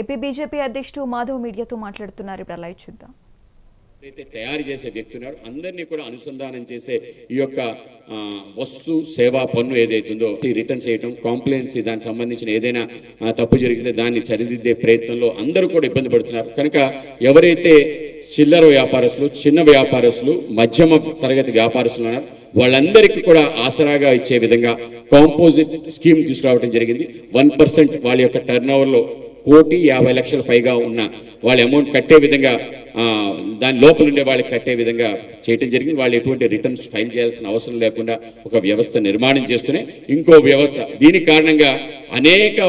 AP BJP అధ్యక్షుడు మాధవ్ మీడియాతో మాట్లాడుతున్నారు. ఇప్పుడు లైవ్ చూద్దాం. అయితే తయారు చేసే వ్యక్తి ఉన్నాడు అందరినీ కూడా అనుసంధానం చేసే ఈ యొక్క వస్తు సేవా పన్ను ఏదైతుందో రిటర్న్ చేయటం కాంప్లైన్స్ దానికి సంబంధించిన ఏదైనా తప్పు జరిగితే దాన్ని సరిదిద్దే ప్రయత్నంలో అందరూ కూడా ఇబ్బంది పడుతున్నారు. కనుక ఎవరైతే చిల్లర వ్యాపారస్తులు చిన్న వ్యాపారస్తులు మధ్యమ తరగతి వ్యాపారస్తులు ఉన్నారు వాళ్ళందరికీ కూడా ఆసరాగా ఇచ్చే విధంగా కాంపోజిట్ స్కీమ్ తీసుకురావడం జరిగింది. వన్ పర్సెంట్ వాళ్ళ యొక్క టర్న్ ఓవర్లో కోటి యాభై లక్షల పైగా ఉన్న వాళ్ళ అమౌంట్ కట్టే విధంగా దాని లోపల ఉండే వాళ్ళకి కట్టే విధంగా చేయటం జరిగింది. వాళ్ళు ఎటువంటి రిటర్న్స్ ఫైల్ చేయాల్సిన అవసరం లేకుండా ఒక వ్యవస్థ నిర్మాణం చేస్తూనే ఇంకో వ్యవస్థ. దీని కారణంగా అనేక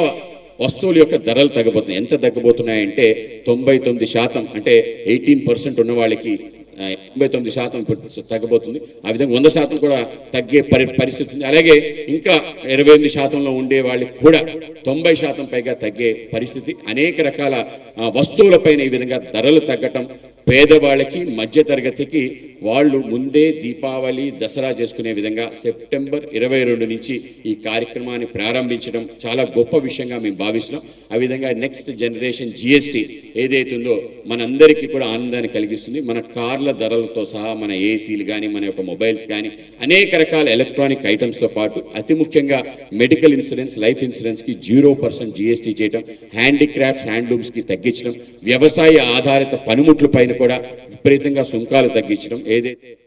వస్తువుల యొక్క ధరలు తగ్గబోతున్నాయి ఎంత తగ్గబోతున్నాయంటే తొంభై తొమ్మిది శాతం అంటే ఎయిటీన్ పర్సెంట్ ఉన్న వాళ్ళకి ఎనభై తొంభై తొమ్మిది శాతం తగ్గబోతుంది. ఆ విధంగా వంద శాతం కూడా తగ్గే పరి పరిస్థితి ఉంది. అలాగే ఇంకా ఇరవై ఎనిమిది శాతంలో ఉండే వాళ్ళకి కూడా తొంభై శాతం పైగా తగ్గే పరిస్థితి. అనేక రకాల వస్తువులపైన ఈ విధంగా ధరలు తగ్గటం పేదవాళ్ళకి మధ్యతరగతికి వాళ్ళు ముందే దీపావళి దసరా చేసుకునే విధంగా సెప్టెంబర్ ఇరవై రెండు నుంచి ఈ కార్యక్రమాన్ని ప్రారంభించడం చాలా గొప్ప విషయంగా మేము భావిస్తున్నాం. ఆ విధంగా నెక్స్ట్ జనరేషన్ జిఎస్టీ ఏదైతుందో మనందరికీ కూడా ఆనందాన్ని కలిగిస్తుంది. మన కార్ల ధరలతో సహా మన ఏసీలు కానీ మన యొక్క మొబైల్స్ కానీ అనేక రకాల ఎలక్ట్రానిక్ ఐటమ్స్తో పాటు అతి ముఖ్యంగా మెడికల్ ఇన్సూరెన్స్ లైఫ్ ఇన్సూరెన్స్కి జీరో పర్సెంట్ జిఎస్టీ చేయడం హ్యాండిక్రాఫ్ట్స్ హ్యాండ్లూమ్స్కి తగ్గించడం వ్యవసాయ ఆధారిత పనిముట్ల పైన కూడా విపరీతంగా సుంకాలు తగ్గించడం EDT